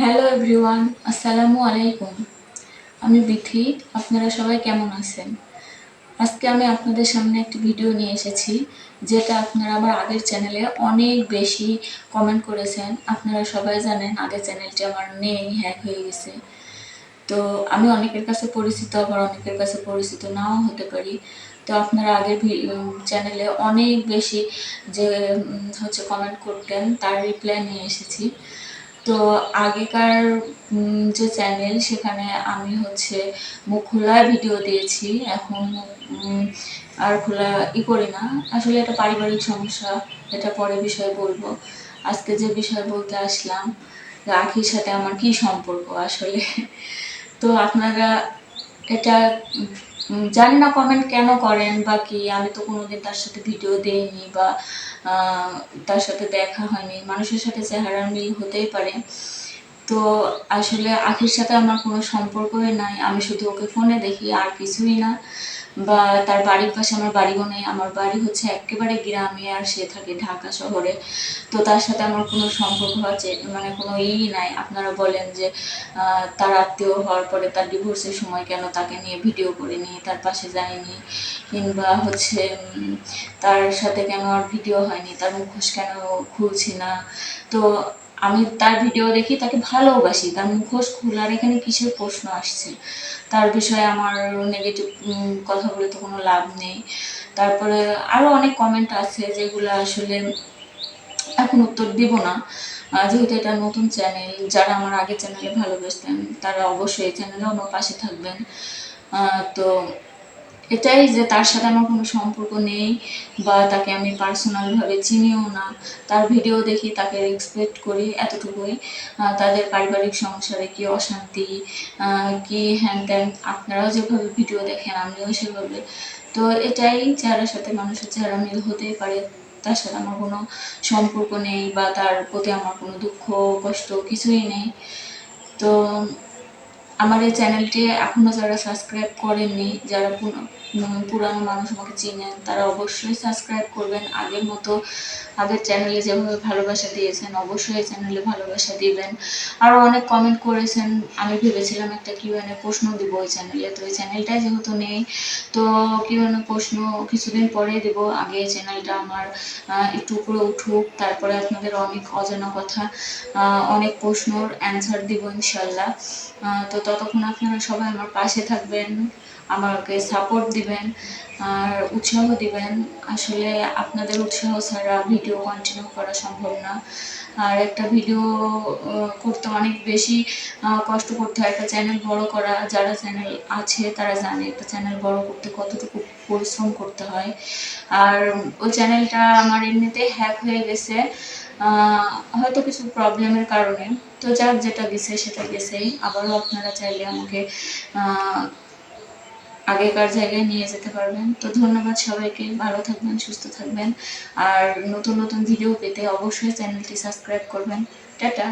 Hello everyone আসসালামু আলাইকুম। আমি বিথি, আপনারা সবাই কেমন আছেন? আজকে আমি আপনাদের সামনে একটি ভিডিও নিয়ে এসেছি, যেটা আপনারা আমার আগের চ্যানেলে অনেক বেশি কমেন্ট করেছেন। আপনারা সবাই জানেন, আগের চ্যানেলটি আমার নেই হ্যাক হয়ে গেছে। তো আমি অনেকের কাছে পরিচিত, আবার অনেকের কাছে পরিচিত নাও হতে পারি। তো আপনারা আগের চ্যানেলে অনেক বেশি যে হচ্ছে কমেন্ট করতেন, তার রিপ্লাই নিয়ে এসেছি। তো আগেকার যে চ্যানেল সেখানে আমি হচ্ছে মুখ খোলা ভিডিও দিয়েছি। এখন আর খোলা ই করি না। আসলে এটা পারিবারিক সমস্যা, এটা পরে বিষয়ে বলব। আজকে যে বিষয় বলতে আসলাম যে আখির সাথে আমার কি সম্পর্ক আসলে? তো আপনারা এটা জানি না কমেন্ট কেন করেন বা কি, আমি তো কোনোদিন তার সাথে ভিডিও দেইনি বা তার সাথে দেখা হয়নি। মানুষের সাথে চেহারার মিল হতেই পারে। তো আসলে আখির সাথে আমার কোনো সম্পর্কই নাই। আমি শুধু ওকে ফোনে দেখি, আর কিছুই না। বা তার বাড়ির পাশে আমার বাড়িও নেই আমার বাড়ি হচ্ছে একেবারে গ্রামে আর সে থাকে ঢাকা শহরে। তো তার সাথে আমার কোনো সম্পর্ক আছে মানে কোনো ই নাই। আপনারা বলেন যে তার আত্মীয় হওয়ার পরে তার ডিভোর্সের সময় কেন তাকে নিয়ে ভিডিও করিনি, তার পাশে যাইনি কিংবা হচ্ছে তার সাথে কেন আর ভিডিও হয়নি? তার মুখোশ কেন খুলছি না? তো আমি তার ভিডিও দেখি তাকে ভালোবাসি, তার মুখোশ খোলার এখানে কিসের প্রশ্ন আসছে। তার বিষয়ে আমার নেগেটিভ কথা বলে তো কোনো লাভ নেই। তারপরে আরও অনেক কমেন্ট আছে যেগুলো আসলে এখন উত্তর দিব না। যেহেতু এটা নতুন চ্যানেল যারা আমার আগের চ্যানেলে ভালোবাসতেন, তারা অবশ্যই চ্যানেলে আমার পাশে থাকবেন। তো এটাই যে তার সাথে আমার কোনো সম্পর্ক নেই বা তাকে আমি পার্সোনালভাবে চিনিও না। তার ভিডিও দেখি, তাকে রেসপেক্ট করি এতটুকুই। তাদের পারিবারিক সংসারে কি অশান্তি কি হ্যান ত্যান আপনারাও যেভাবে ভিডিও দেখেন, আমিও সেভাবে। তো এটাই চেহারার সাথে মানুষের চেহারা মিল হতেই পারে, তার সাথে আমার কোনো সম্পর্ক নেই বা তার প্রতি আমার কোনো দুঃখ, কষ্ট কিছুই নেই। তো আমার এই চ্যানেলটি এখনও যারা সাবস্ক্রাইব করেননি, যারা পুরানো মানুষ আমাকে চিনেন, তারা অবশ্যই সাবস্ক্রাইব করবেন। আগের মতো আগের চ্যানেলে যেভাবে ভালোবাসা দিয়েছেন, অবশ্যই এই চ্যানেলে ভালোবাসা দিবেন। আরও অনেক কমেন্ট করেছেন, আমি ভেবেছিলাম একটা কিউএনএ প্রশ্ন দিব ওই চ্যানেলে। তো এই চ্যানেলটাই যেহেতু নেই, তো কিউএনএ প্রশ্ন কিছুদিন পরেই দেব। আগে এই চ্যানেলটা আমার একটু উপরে উঠুক, তারপরে আপনাদের অনেক অজানা কথা অনেক প্রশ্নর অ্যান্সার দিব ইনশাল্লাহ। তো ততক্ষণ আপনারা সবাই আমার পাশে থাকবেন, আমাকে সাপোর্ট দিবেন, আর উৎসাহ দিবেন, আসলে আপনাদের উৎসাহ ছাড়া ভিডিও কন্টিনিউ করা সম্ভব না। আর একটা ভিডিও করতে অনেক বেশি কষ্ট করতে হয় একটা চ্যানেল বড় করা। যারা চ্যানেল আছে, তারা জানে একটা চ্যানেল বড় করতে কতটুকু পরিশ্রম করতে হয়। আর ওই চ্যানেলটা আমার এমনিতেই হ্যাক হয়ে গেছে। হয়তো কিছু প্রবলেমের কারণে। তো যার যেটা দিছে সেটা গেছেই। আবারও আপনারা চাইলে আমাকে আগেকার জায়গায় নিয়ে যেতে পারবেন। তো ধন্যবাদ সবাইকে। ভালো থাকবেন, সুস্থ থাকবেন। আর নতুন নতুন ভিডিও পেতে অবশ্যই চ্যানেলটি সাবস্ক্রাইব করবেন। টাটা!